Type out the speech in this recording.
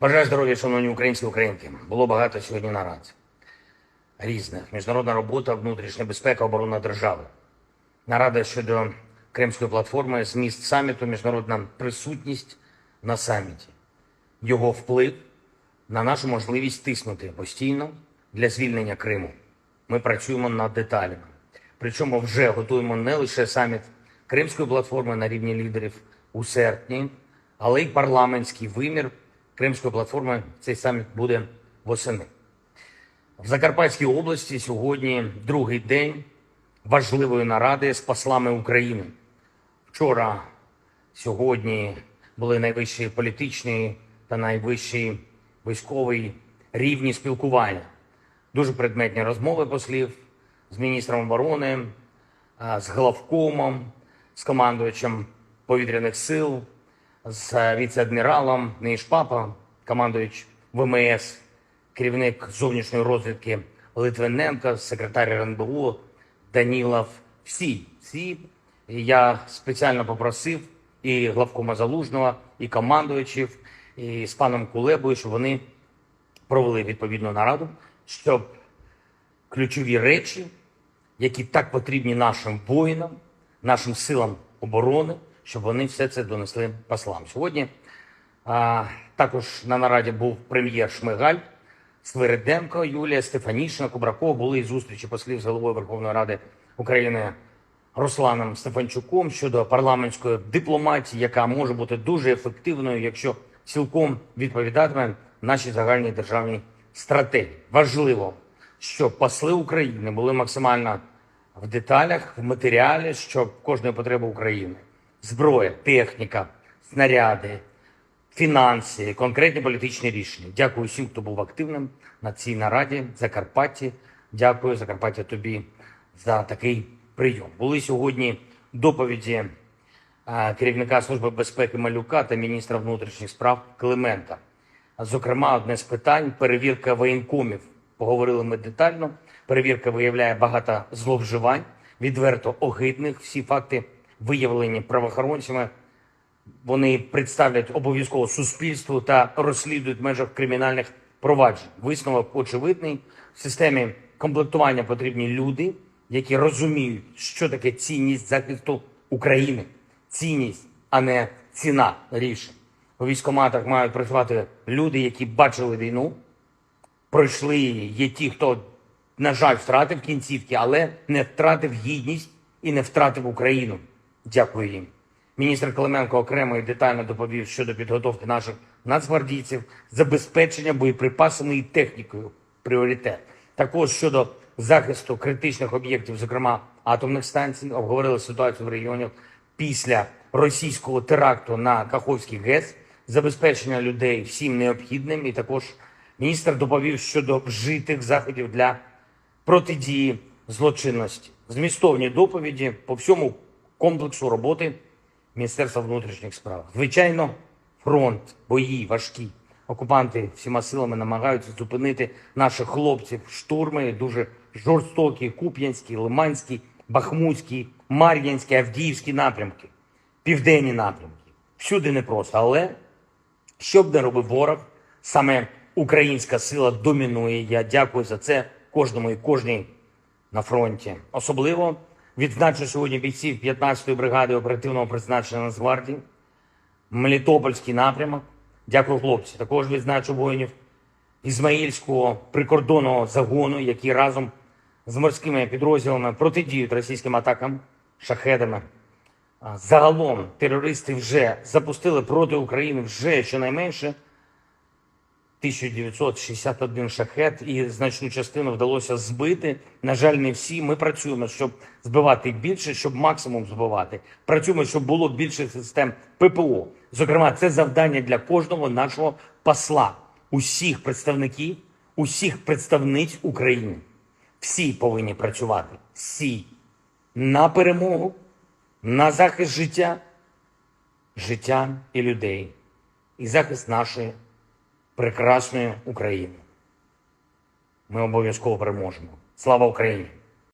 Бажаю здоров'я, шановні українці українки. Було багато сьогодні нарад. Різних. Міжнародна робота, внутрішня безпека, оборона держави. Нарада щодо Кримської платформи, зміст саміту, міжнародна присутність на саміті. Його вплив на нашу можливість тиснути постійно для звільнення Криму. Ми працюємо над деталями. Причому вже готуємо не лише саміт Кримської платформи на рівні лідерів у серпні, але й парламентський вимір Кримської платформи. Цей саміт буде восени. В Закарпатській області сьогодні другий день важливої наради з послами України. Вчора, сьогодні були найвищі політичні та найвищі військові рівні спілкування. Дуже предметні розмови послів з міністром оборони, з главкомом, з командувачем повітряних сил, з віце-адміралом Нейшпапа, командуючий ВМС, керівник зовнішньої розвідки Литвиненко, секретар РНБО Данілов. Всі, всі. Я спеціально попросив і главкома Залужного, і командувачів, і з паном Кулебою, щоб вони провели відповідну нараду, щоб ключові речі, які так потрібні нашим воїнам, нашим силам оборони, щоб вони все це донесли послам. Сьогодні також на нараді був прем'єр Шмигаль, Свириденко, Юлія Стефанішина, Кубракова. Були і зустрічі послів з головою Верховної Ради України Русланом Стефанчуком щодо парламентської дипломатії, яка може бути дуже ефективною, якщо цілком відповідатиме нашій загальній державній стратегії. Важливо, щоб посли України були максимально в деталях, в матеріалі, щоб кожної потреби України зброя, техніка, снаряди, фінанси, конкретні політичні рішення. Дякую всім, хто був активним на цій нараді Закарпатті. Дякую, Закарпаття, тобі за такий прийом. Були сьогодні доповіді е, керівника Служби безпеки Малюка та міністра внутрішніх справ Климента. Зокрема, одне з питань перевірка воєнкомів. Поговорили ми детально. Перевірка виявляє багато зловживань, відверто огидних. Всі факти виявлені правоохоронцями. Вони представлять обов'язково суспільству та розслідують в межах кримінальних проваджень. Висновок очевидний. В системі комплектування потрібні люди, які розуміють, що таке цінність захисту України. Цінність, а не ціна рішень. У військкоматах мають працювати люди, які бачили війну, пройшли її. Є ті, хто, на жаль, втратив кінцівки, але не втратив гідність і не втратив Україну. Дякую їм. Міністр Клименко окремо і детально доповів щодо підготовки наших нацгвардійців, забезпечення боєприпасами і технікою пріоритет. Також щодо захисту критичних об'єктів, зокрема атомних станцій, обговорили ситуацію в регіоні після російського теракту на Каховський ГЕС, забезпечення людей всім необхідним. І також міністр доповів щодо вжитих заходів для протидії злочинності. Змістовні доповіді по всьому комплексу роботи Міністерства внутрішніх справ. Звичайно, фронт, бої важкі. Окупанти всіма силами намагаються зупинити наших хлопців. Штурми дуже жорстокі, Куп'янський, Лиманський, Бахмутський, Мар'янський, Авдіївський напрямки, південні напрямки. Всюди непросто, але що б не робив ворог, саме українська сила домінує. Я дякую за це кожному і кожній на фронті. Особливо відзначу сьогодні бійців 15-ї бригади оперативного призначення Нацгвардії, Мелітопольський напрямок. Дякую, хлопці. Також відзначу воїнів Ізмаїльського прикордонного загону, які разом з морськими підрозділами протидіють російським атакам шахедами. Загалом терористи вже запустили проти України вже щонайменше 1961 шахет, і значну частину вдалося збити. На жаль, не всі. Ми працюємо, щоб збивати більше, щоб максимум збивати. Працюємо, щоб було більше систем ППО. Зокрема, це завдання для кожного нашого посла, усіх представників, усіх представниць України. Всі повинні працювати. Всі на перемогу, на захист життя, життя і людей, і захист нашої прекрасної України. Ми обов'язково переможемо. Слава Україні!